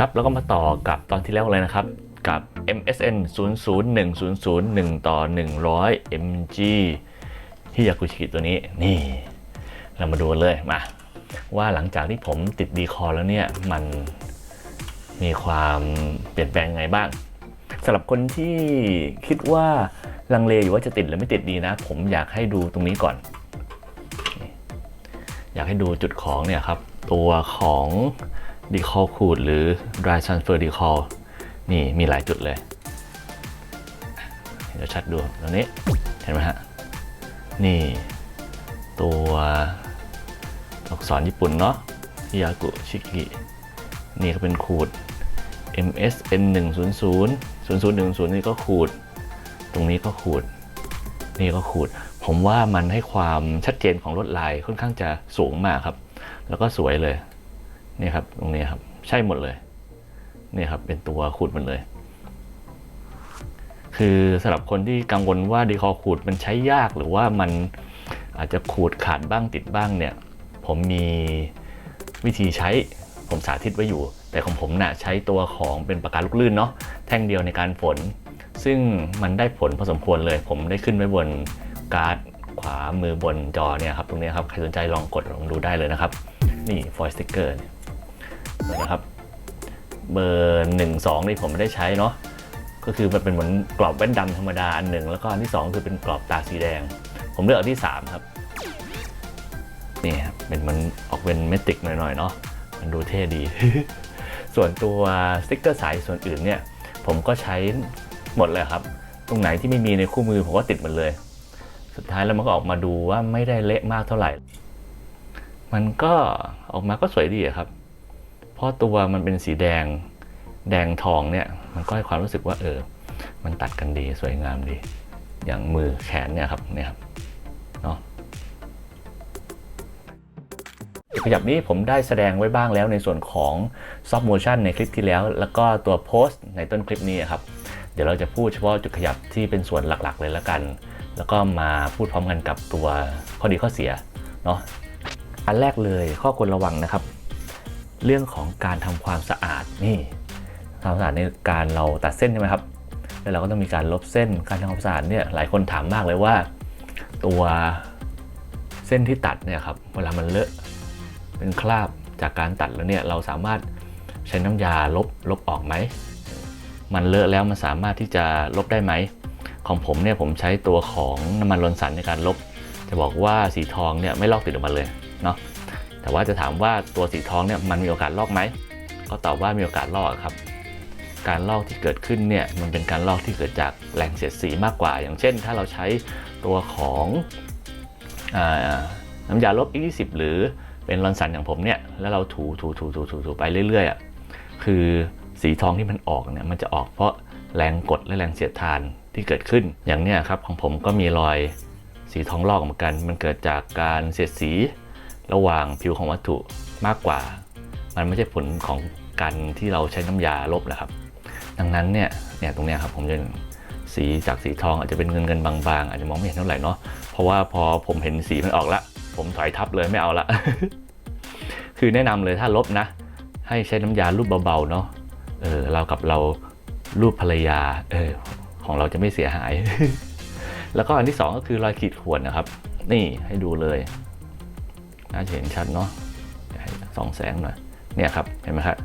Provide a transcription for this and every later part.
ครับแล้วก็มาต่อกับตอนที่แล้วเลยนะครับกับ MSN 001001 ต่อ 100 mg ที่ยากุชิตัวนี้นี่ เรามาดูเลยมาว่าหลังจากที่ผมติดดีคอแล้วเนี่ย มันมีความเปลี่ยนแปลงไงบ้างสำหรับคนที่คิดว่าลังเลอยู่ว่าจะติดหรือไม่ติดดีนะ ผมอยากให้ดูตรงนี้ก่อน อยากให้ดูจุดของเนี่ยครับ ตัวของ decol ขูดหรือ dry transfer decol นี่มีหลายจุดเลย เดี๋ยวชัดดูตรงนี้เห็นไหมฮะ นี่ตัวอักษรญี่ปุ่นเนาะยากุชิกิ นี่ก็เป็นขูด MSN 100 0010นี่ก็ขูด ตรงนี้ก็ขูด นี่ก็ขูด ผมว่ามันให้ความชัดเจนของลวดลายค่อนข้างจะสูงมากครับ แล้วก็สวยเลย นี่ครับตรงนี้ครับ ใช่หมดเลย นี่ครับ เป็นตัวขูดหมดเลย คือสำหรับคนที่กังวลว่าดีคอขูดมันใช้ยากหรือว่ามันอาจจะขูดขาดบ้างติดบ้างเนี่ย ผมมีวิธีใช้ผมสาธิตไว้อยู่ แต่ของผมนะ่ะใช้ตัวของเป็นปากกาลูกลื่นเนาะแท่งเดียวในการฝน ซึ่งมันได้ผลพอสมควรเลย ผมได้ขึ้นไว้บนการ์ดขวามือบนจอเนี่ยครับตรงนี้ครับใครสนใจลองกดลองดูได้เลยนะครับ นี่ฟอยล์สติ๊กเกอร์ นะครับ เบอร์หนึ่งสองนี่ผมไม่ได้ใช้เนาะก็คือมันเป็นเหมือนกรอบแว่นดำธรรมดาอันหนึ่งแล้วก็อันที่สองคือเป็นกรอบตาสีแดง ผมเลือกอันที่สามครับนี่ครับเป็นมันออกเป็นเมติกหน่อยๆเนาะมันดูเท่ดี ส่วนตัวสติ๊กเกอร์สายส่วนอื่นเนี่ยผมก็ใช้หมดเลยครับ ตรงไหนที่ไม่มีในคู่มือผมก็ติดหมดเลย สุดท้ายแล้วมันก็ออกมาดูว่าไม่ได้เละมากเท่าไหร่ มันก็ออกมาก็สวยดีครับ เพราะตัวมันเป็นสีแดงแดงทองเนี่ย มันก็ให้ความรู้สึกว่าเออ มันตัดกันดีสวยงามดี อย่างมือแขนเนี่ยครับเนี่ยครับเนาะขยับนี้ผมได้แสดงไว้บ้างแล้วในส่วนของ soft motion ในคลิปที่แล้ว แล้วก็ตัวโพสต์ในต้นคลิปนี้ครับ เดี๋ยวเราจะพูดเฉพาะจุดขยับที่เป็นส่วนหลักๆ เลยละกัน แล้วก็มาพูดพร้อมกันกับตัวข้อดีข้อเสียเนาะอันแรกเลยข้อควรระวังนะครับ เรื่องของการทำความสะอาดนี่ทำความสะอาดในการเราตัดเส้นใช่ไหมครับ แล้วเราก็ต้องมีการลบเส้นการทำความสะอาดเนี่ยหลายคนถามมากเลยว่า ตัวเส้นที่ตัดเนี่ยครับเวลามันเลอะเป็นคราบจากการตัดแล้วเนี่ยเราสามารถใช้น้ำยาลบลบออกไหม มันเลอะแล้วมันสามารถที่จะลบได้ไหม ของผมเนี่ยผมใช้ตัวของน้ำมันลนสันในการลบ จะบอกว่าสีทองเนี่ยไม่ลอกติดออกมาเลยเนาะ แต่ว่าจะถามว่าตัวสีทองเนี่ยมันมีโอกาสลอกไหมก็ตอบว่ามีโอกาสลอกครับ การลอกที่เกิดขึ้นเนี่ยมันเป็นการลอกที่เกิดจากแหล่งเสียดสีมากกว่า อย่างเช่น ถ้าเราใช้ตัวของอน้ำยาลบ E20 หรือเป็นรอนสันอย่างผมเนี่ยแล้วเราถูถูถูถูถูถูไปเรื่อยๆอะคือสีทองที่มันออกเนี่ยมันจะออกเพราะแรงกดและแรงเสียดทานที่เกิดขึ้นอย่างเนี้ยครับของผมก็มีรอยสีทองลอกเหมือนกัน มันเกิดจากการเสียดสี ระหว่างผิวของวัตถุมากกว่า มันไม่ใช่ผลของการที่เราใช้น้ำยาลบนะครับ ดังนั้นเนี่ยเนี่ยตรงเนี้ยครับผมจะสีจากสีทองอาจจะเป็นเงินเงินบางๆ อาจจะมองไม่เห็นเท่าไหร่เนาะเพราะว่าพอผมเห็นสีมันออกละ ผมถอยทับเลยไม่เอาละคือแนะนำเลยถ้าลบนะ ให้ใช้น้ำยาลูบเบาๆเนาะเออเรากับเราลูบภรรยาเออของเราจะไม่เสียหาย แล้วก็อันที่สองก็คือรอยขีดข่วนนะครับ นี่ให้ดูเลย น่าจะเห็นชัดเนาะสองแสงหน่อยเนี่ยครับเห็นไหมครับ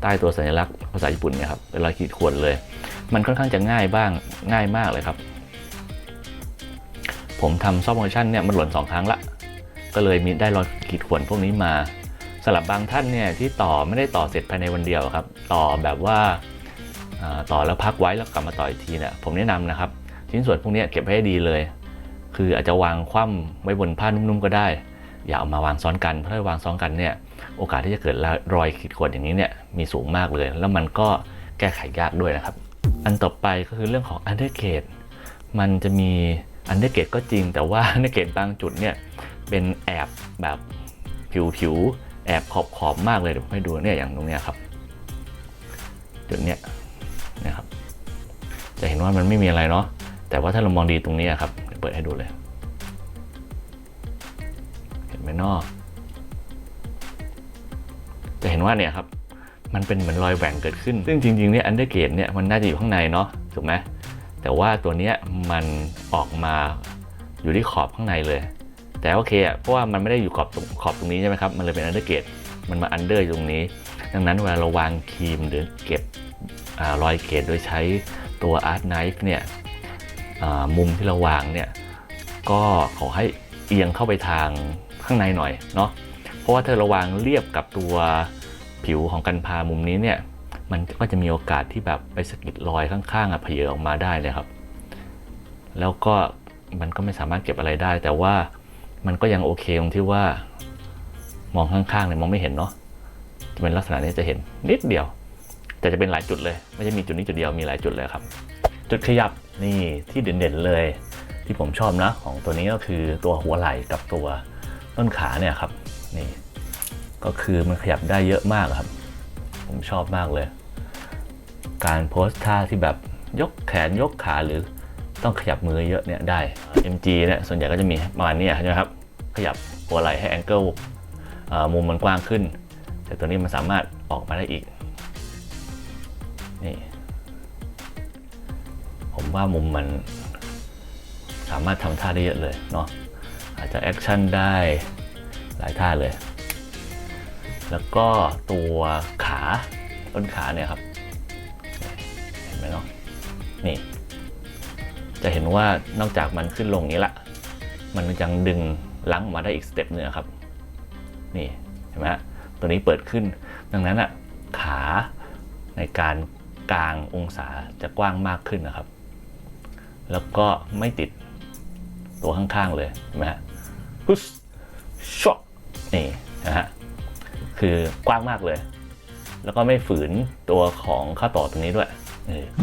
ใต้ตัวสัญลักษณ์ภาษาญี่ปุ่นเนี่ยครับเป็นรอยขีดข่วนเลย มันค่อนข้างจะง่ายบ้างง่ายมากเลยครับ ผมทำซอฟต์โมชั่นเนี่ยมันหล่นสองครั้งละก็เลยมีได้รอยขีดข่วนพวกนี้มาสำหรับบางท่านเนี่ยที่ต่อไม่ได้ต่อเสร็จภายในวันเดียวครับ ต่อแบบว่าต่อแล้วพักไว้แล้วกลับมาต่ออีกทีเนี่ยผมแนะนำนะครับ ชิ้นส่วนพวกนี้เก็บให้ดีเลย คืออาจจะวางคว่ำไว้บนผ้านุ่มๆก็ได้ อย่าเอามาวางซ้อนกัน เพราะถ้าวางซ้อนกันเนี่ยโอกาสที่จะเกิดรอยขีดข่วนอย่างนี้เนี่ยมีสูงมากเลย แล้วมันก็แก้ไขยากด้วยนะครับ อันต่อไปก็คือเรื่องของอันเดอร์เกตมันจะมีอันเดอร์เกตก็จริง แต่ว่าอันเดอร์เกตบางจุดเนี่ยเป็นแอบแบบผิวผิวๆแอบขอบขอบๆมากเลยเดี๋ยวให้ดูเนี่ยอย่างตรงเนี้ยครับจุดเนี้ยนะครับ จะเห็นว่ามันไม่มีอะไรเนาะแต่ว่าถ้าเรามองดีตรงนี้ครับเดี๋ยวเปิดให้ดูเลย นไหมเนอะจะเห็นว่าเนี่ยครับ มันเป็นเหมือนรอยแหว่งเกิดขึ้น ซึ่งจริงๆเนี่ยอันเดอร์เกตเนี่ยมันน่าจะอยู่ข้างในเนาะถูกไหมแต่ว่าตัวเนี้ยมันออกมาอยู่ที่ขอบข้างในเลย แต่โอเคอะเพราะว่ามันไม่ได้อยู่ขอบตรงขอบตรงนี้ใช่ไหมครับ มันเลยเป็นอันเดอร์เกตมันมาอันเดอร์ตรงนี้ ดังนั้นเวลาเราวางครีมหรือเก็บอรอยเกตโดยใช้ตัวอาร์ตไนฟ์เนี่ยมุมที่เราวางเนี่ยก็ขอให้เอียงเข้าไปทาง ข้างในหน่อยเนาะเพราะว่าถ้าเราวางเรียบกับตัวผิวของกันพามุมนี้เนี่ยมันก็จะมีโอกาสที่แบบไปสะกิดรอยข้างๆอะเพเยอออกมาได้เลยครับ แล้วก็มันก็ไม่สามารถเก็บอะไรได้ แต่ว่ามันก็ยังโอเคตรงที่ว่ามองข้างๆเนี่ยมองไม่เห็นเนาะจะเป็นลักษณะนี้จะเห็นนิดเดียว แต่จะเป็นหลายจุดเลย ไม่ใช่มีจุดนี้จุดเดียวมีหลายจุดเลยครับ จุดขยับนี่ที่เด่นๆเลย ที่ผมชอบนะของตัวนี้ก็คือตัวหัวไหล่กับตัว ต้นขาเนี่ยครับนี่ก็คือมันขยับได้เยอะมากครับ ผมชอบมากเลย การโพสท่าที่แบบยกแขนยกขาหรือต้องขยับมือเยอะเนี่ยได้ MG เนี่ยส่วนใหญ่ก็จะมีประมาณนี้ยใช่ไหมครับ ขยับหัวไหล่ให้แองเกิลมุมมันกว้างขึ้น แต่ตัวนี้มันสามารถออกมาได้อีกนี่ผมว่ามุมมันสามารถทำท่าได้เยอะเลยเนาะ อาจจะแอคชั่นได้หลายท่าเลย แล้วก็ตัวขาต้นขาเนี่ยครับ เห็นไหมเนาะนี่ จะเห็นว่านอกจากมันขึ้นลงนี้ละ มันยังดึงลังออกมาได้อีกสเต็ปหนึ่งครับ นี่เห็นไหมตัวนี้เปิดขึ้น ดังนั้นอะขาในการกลางองศาจะกว้างมากขึ้นนะครับ แล้วก็ไม่ติด ตัวข้างๆเลยนไหมฮะพุชช็อตนี่นะฮะคือกว้างมากเลย แล้วก็ไม่ฝืนตัวของข้าต่อตรงนี้ด้วย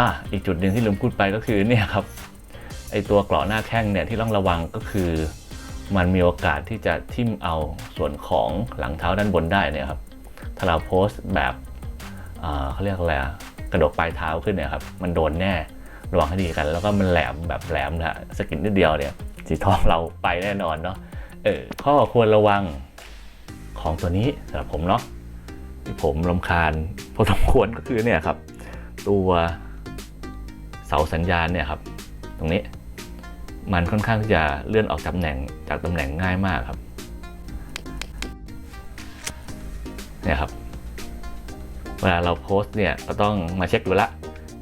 อะอีกจุดหนึ่งที่ลืมพูดไปก็คือเนี่ยครับไอตัวกราะหน้าแข้งเนี่ยที่ต้องระวังก็คือ มันมีโอกาสที่จะทิ่มเอาส่วนของหลังเท้าด้านบนได้เนี่ยครับถ้าเราโพสต์แบบเขาเรียกอะไรอะกระดกปลายเท้าขึ้นเนี่ยครับมันโดนแน่ระวังให้ดีกัน แล้วก็มันแหลมแบบแหลมนะสกินนิดเดียวเนี่ย สีทองเราไปแน่นอนเนาะเออข้อควรระวังของตัวนี้สำหรับผมเนาะที่ผมรำคาญพอสมควรก็คือเนี่ยครับ ตัวเสาสัญญาณเนี่ยครับ ตรงนี้มันค่อนข้างที่จะเลื่อนออกตำแหน่งจากตำแหน่งง่ายมากครับเนี่ยครับ เวลาเราโพสต์เนี่ยก็ต้องมาเช็คดูละ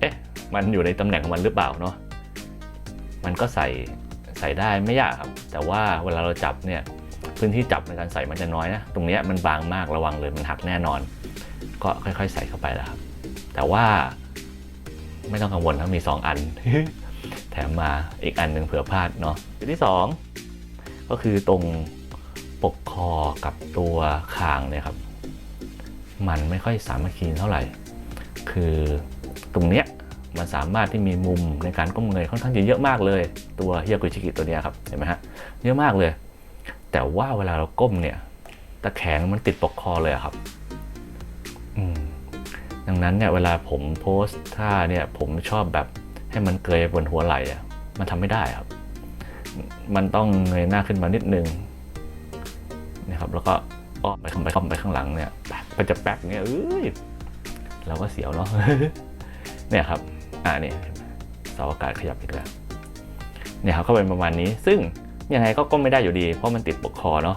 เอ๊ะ มันอยู่ในตำแหน่งของมันหรือเปล่าเนาะ มันก็ใส่ ใส่ได้ไม่ยากครับ แต่ว่าเวลาเราจับเนี่ยพื้นที่จับในการใส่มันจะน้อยนะ ตรงนี้มันบางมากระวังเลยมันหักแน่นอน ก็ค่อยๆ ใส่เข้าไปแล้วครับ แต่ว่าไม่ต้องกังวลนะมี 2 อัน แถมมาอีกอันหนึ่งเผื่อพลาดเนาะจุดที่ 2 ก็คือตรงปกคอกับตัวคางเนี่ยครับ มันไม่ค่อยสามัคคีเท่าไหร่ คือตรงเนี้ย มันสามารถที่มีมุมในการก้มเงยค่อนข้างจะเยอะมากเลย ตัวเฮียกุชิกิตัวนี้ครับเห็นไหมฮะเยอะมากเลย แต่ว่าเวลาเราก้มเนี่ยตะแขนมันติดปกคอเลยครับอืมดังนั้นเนี่ยเวลาผมโพสท่าเนี่ยผมชอบแบบให้มันเกยบนหัวไหล่อะมันทำไม่ได้ครับ มันต้องเงยหน้าขึ้นมานิดนึงนะครับแล้วก็อ้อมไปข้างไปข้างไปข้างหลังเนี่ยแป๊กไปจะแป๊กเนี่ยเอ้ยเราก็เสียวเนาะเนี่ยครับ อ่านี่เห็นไหมเสาอากาศขยับอีกแล้วเนี่ยครับก็เป็นประมาณนี้ ซึ่งยังไงก็ก้มไม่ได้อยู่ดี เพราะมันติดปกคอเนาะ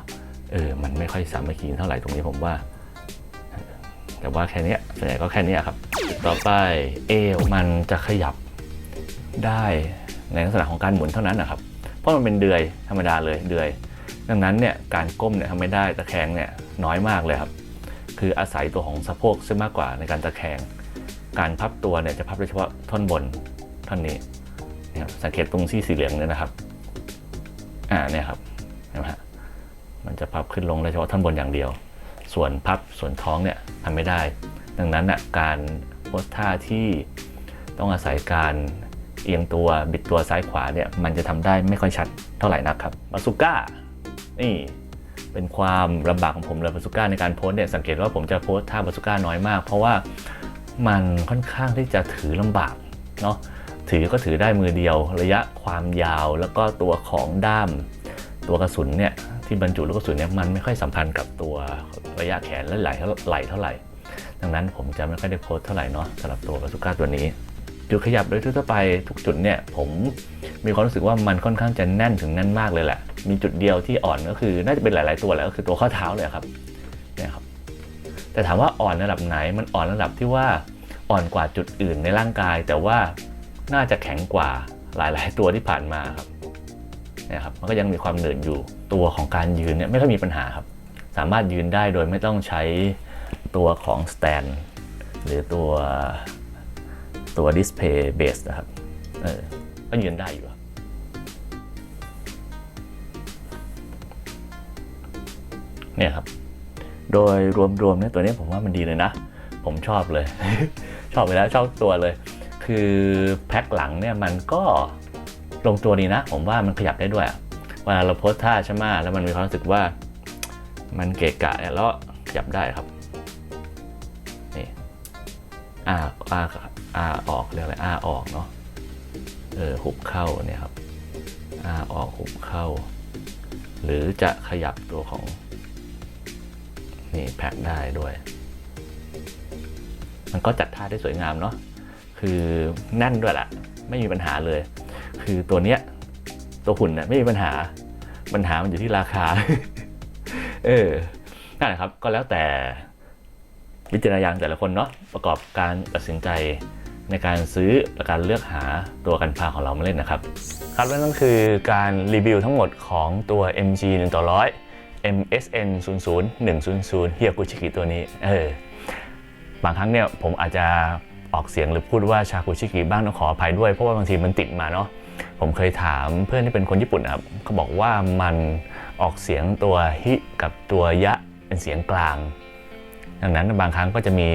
เออมันไม่ค่อยสามัคคีเท่าไหร่ตรงนี้ผมว่า แต่ว่าแค่นี้ส่วนใหญ่ก็แค่นี้ครับ ต่อไปเอวมันจะขยับได้ในลักษณะของการหมุนเท่านั้นนะครับ เพราะมันเป็นเดือยธรรมดาเลยเดือย ดังนั้นเนี่ยการก้มเนี่ยทำไม่ได้ตะแคงเนี่ยน้อยมากเลยครับ คืออาศัยตัวของสะโพกซะมากกว่าในการตะแคง การพับตัวเนี่ยจะพับโดยเฉพาะท่อนบนท่อนนี้เนี่ยครับสังเกตตรงซี่สีเหลืองเนี่ยนะครับ อ่าเนี่ยครับเห็นไหมฮะมันจะพับขึ้นลงได้เฉพาะท่อนบนอย่างเดียว ส่วนพับส่วนท้องเนี่ยทำไม่ได้ ดังนั้นน่ะการโพสท่าที่ต้องอาศัยการเอียงตัวบิดตัวซ้ายขวาเนี่ยมันจะทำได้ไม่ค่อยชัดเท่าไหร่นักครับบาสุก้านี่เป็นความลำบากของผมเลยบาสุก้าในการโพสเนี่ยสังเกตว่าผมจะโพสท่าบาสุก้าน้อยมาก เพราะว่า มันค่อนข้างที่จะถือลำบากเนาะถือก็ถือได้มือเดียว ระยะความยาวแล้วก็ตัวของด้าม ตัวกระสุนเนี่ยที่บรรจุลูกกระสุนเนี่ยมันไม่ค่อยสัมพันธ์กับตัวระยะแขนและไหล่ไหล่เท่าไหร่ ดังนั้นผมจะไม่ค่อยได้โพสเท่าไหร่เนาะสำหรับตัวบาซูก้าตัวนี้จุดขยับโดยทั่วไปทุกจุดเนี่ยผมมีความรู้สึกว่ามันค่อนข้างจะแน่นถึงแน่นมากเลยแหละ มีจุดเดียวที่อ่อนก็คือ น่าจะเป็นหลาย ๆ ตัวแหละก็คือตัวข้อเท้าเลยครับ แต่ถามว่าอ่อนระดับไหนมันอ่อนระดับที่ว่าอ่อนกว่าจุดอื่นในร่างกาย แต่ว่าน่าจะแข็งกว่าหลาย ๆ ตัวที่ผ่านมาครับเนี่ยครับมันก็ยังมีความเหนื่อยอยู่ตัวของการยืนเนี่ยไม่ค่อยมีปัญหาครับ สามารถยืนได้โดยไม่ต้องใช้ตัวของสแตนหรือตัวตัวดิสเพย์เบสนะครับเออก็ยืนได้อยู่ครับเนี่ยครับ โดยรวมๆเนี่ยตัวนี้ผมว่ามันดีเลยนะ ผมชอบเลย ชอบไปแล้วชอบตัวเลย คือแพ็คหลังเนี่ยมันก็ลงตัวดีนะ ผมว่ามันขยับได้ด้วยเวลาเราโพสท่าใช่ไหมแล้วมันมีความรู้สึกว่ามันเกะกะแล้วขยับได้ครับนี่อ่าอ่าอ่าออกเรียกอะไรอ่าออกเนาะเออหุบเข้าเนี่ยครับอ่าออกหุบเข้า หรือจะขยับตัวของ นี่แพ็คได้ด้วย มันก็จัดท่าได้สวยงามเนาะคือแน่นด้วยแหละไม่มีปัญหาเลย คือตัวเนี้ยตัวหุ่นเนี่ยไม่มีปัญหาปัญหามันอยู่ที่ราคา เออนั่นแหละครับก็แล้วแต่วิจารณญาณแต่ละคนเนาะประกอบการตัดสินใจในการซื้อและการเลือกหาตัวกันพาของเรามาเล่นนะครับ ครับและนั่นคือการรีวิวทั้งหมดของตัว MG 1ต่อ100 MSN 00 100เฮียกุชิกิตัวนี้เออบางครั้งเนี่ยผมอาจจะออกเสียงหรือพูดว่าชากุชิกิบ้างต้องขออภัยด้วย เพราะว่าบางทีมันติดมาเนาะผมเคยถามเพื่อนที่เป็นคนญี่ปุ่นนะครับเขาบอกว่ามันออกเสียงตัวฮิกับตัวยะเป็นเสียงกลาง ดังนั้นบางครั้งก็จะมี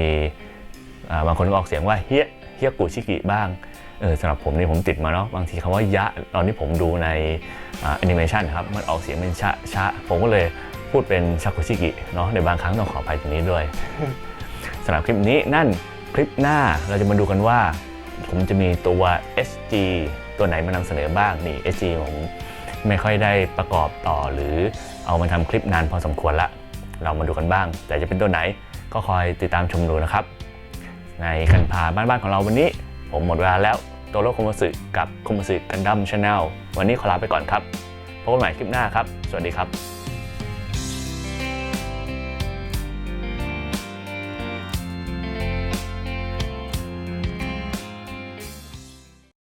บางคนก็ออกเสียงว่าเฮียเฮียกุชิกิบ้าง เออสำหรับผมนี่ผมติดมาเนาะบางทีคำว่ายะตอนที่ผมดูในแอนิเมชันครับมันออกเสียงเป็นชะชะผมก็เลยพูดเป็นชากุชิกิเนาะในบางครั้งต้องขออภัยตรงนี้ด้วยสำหรับคลิปนี้นั่นคลิปหน้าเราจะมาดูกันว่า ผมจะมีตัว SG ตัวไหนมานำเสนอบ้างนี่ SG ผมไม่ค่อยได้ประกอบต่อหรือเอามาทำคลิปนานพอสมควรละ เรามาดูกันบ้าง แต่จะเป็นตัวไหนก็คอยติดตามชมดูนะครับ ในกันพาบ้านๆของเราวันนี้ ผมหมดเวลาแล้วโตโรคมสึกับคมสึกันดั้มชาแนลวันนี้ขอลาไปก่อนครับพบกันใหม่คลิปหน้าครับ สวัสดีครับ